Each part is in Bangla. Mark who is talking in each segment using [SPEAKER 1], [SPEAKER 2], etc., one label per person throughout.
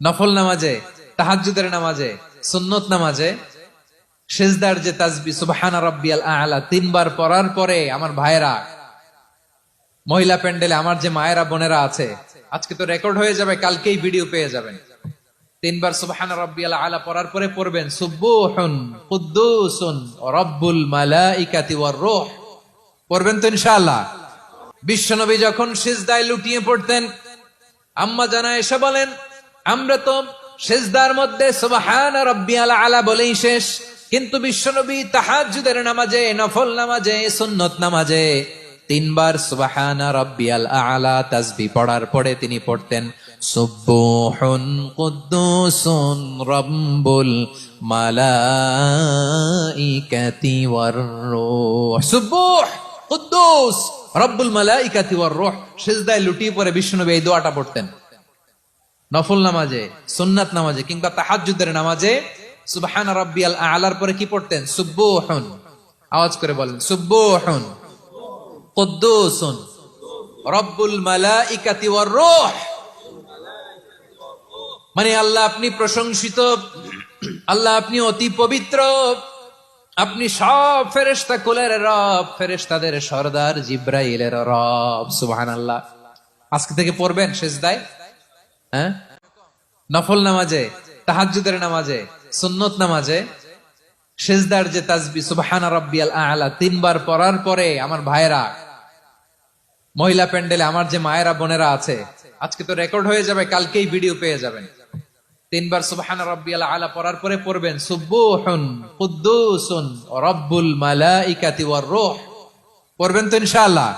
[SPEAKER 1] নফল নামাজে, তাহাজ্জুদের নামাজে, সুন্নত নামাজে, সেজদার যে তাজবি, সুবহানা রাব্বিয়াল আলা, তিনবার পড়ার পরে আমার ভাইয়েরা, মহিলা প্যান্ডেলে আমার যে মায়েরা, বোনেরা আছে, আজকে তো রেকর্ড হয়ে যাবে, কালকেই ভিডিও পেয়ে যাবেন। তিনবার সুবহানা রাব্বিয়াল আলা পড়ার পরে পড়বেন, সুবহুন কুদ্দুসুন রব্বুল মালাইকাতি ওয়ার রূহ। পড়বেন তো ইনশাআল্লাহ। বিশ্বনবী যখন সিজদায় লুটিয়ে পড়তেন, আম্মা জানা এসে বলেন আমরা তো সেজদার মধ্যে সুবহান রাব্বিয়াল আলা আলা বলেই শেষ। কিন্তু বিশ্বনবী তাহাজ্জুদের নামাজে, নফল নামাজে, সুন্নত নামাজে তিনবার সুবহান রাব্বিয়াল আলা তাসবি পড়ার পরে তিনি পড়তেন, সুবহুন কুদ্দুসুন রব্বুল মালাইকাতি ওয়ার রূহ। সুবহ, কুদ্দুস, রব্বুল মালাইকাতি ওয়ার রূহ। সিজদায় লুটিয়ে পড়ে বিশ্বনবী এই দোয়াটা পড়তেন। নফল নামাজে, সুন্নাত নামাজে কিংবা তাহাজ্জুদের নামাজে সুবহান রাব্বিয়াল আলার পরে কি পড়তেন? সুব্বুহুন। আওয়াজ করে বলেন, সুব্বুহুন। কুদ্দুসুন। রব্বুল মালাইকাতি ওয়ার রূহ। মানে আল্লাহ আপনি প্রশংসিত, আল্লাহ আপনি অতি পবিত্র। আপনি সব ফেরেশতা কুলের রব, ফেরেশতাদের সর্দার জিব্রাইলের রব, সুবহানাল্লাহ। আজকে থেকে পড়বেন সেজদায় হ্যাঁ? নফল নামাজে, তাহাজ্জুদের নামাজে, সুন্নত নামাজে, সেজদার যে তাজবি, সুবহানা রাব্বিয়াল আলা, তিনবার পড়ার পরে আমার ভাইয়েরা, মহিলা প্যান্ডেলে আমার যে মায়েরা, বোনেরা আছে, আজকে তো রেকর্ড হয়ে যাবে, কালকেই ভিডিও পেয়ে যাবেন। তিনবার সুবহানা রাব্বিয়াল আলা পড়ার পরে পড়বেন, সুবহুন কুদ্দুসুন রব্বুল মালাইকাতি ওয়ার রূহ। পড়বেন তো ইনশাআল্লাহ।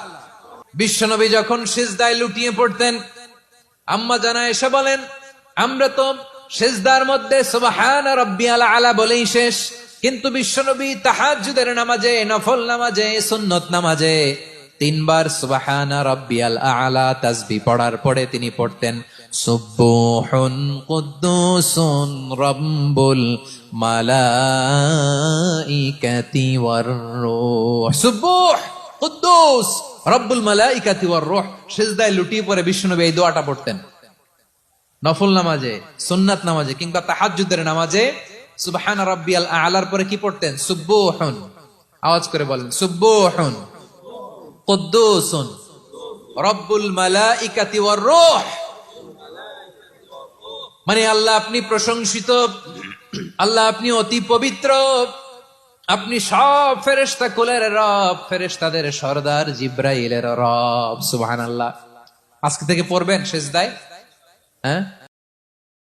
[SPEAKER 1] বিশ্বনবী যখন সিজদায় লুটিয়ে পড়তেন আম্মা জানা এসে বলেন, আমরা তো সেজদার মধ্যে সুবহান রাব্বিয়াল আলা আলা বলেই শেষ। কিন্তু বিশ্বনবী তাহাজ্জুদের নামাজে, নফল নামাজে, সুন্নত নামাজে তিনবার সুবহান রাব্বিয়াল আলা তাসবি পড়ার পরে তিনি পড়তেন, সুবহুন কুদ্দুসুন রব্বুল মালাইকাতি ওয়ার রূহ। সুবহ কুদ্দুস! রব্বুল মালাইকাতি ওয়ার রূহ, সিজদায় লুটিয়ে পড়ে বিষ্ণুনবী এই দোয়াটা পড়তেন। নফল নামাজে, সুন্নাত নামাজে কিংবা তাহাজ্জুদের নামাজে আলার পরে কি পড়তেন? আওয়াজ করে বলেন রব্বুল মানে আল্লাহ আপনি প্রশংসিত, আল্লাহ আপনি অতি পবিত্র। আপনি সব ফেরেস্তা কুলের রব ফেরেস্তাদের সর্দার জিব্রাইলের রব সুবাহ আজকে থেকে পড়বেন শেষ দায় হ্যাঁ?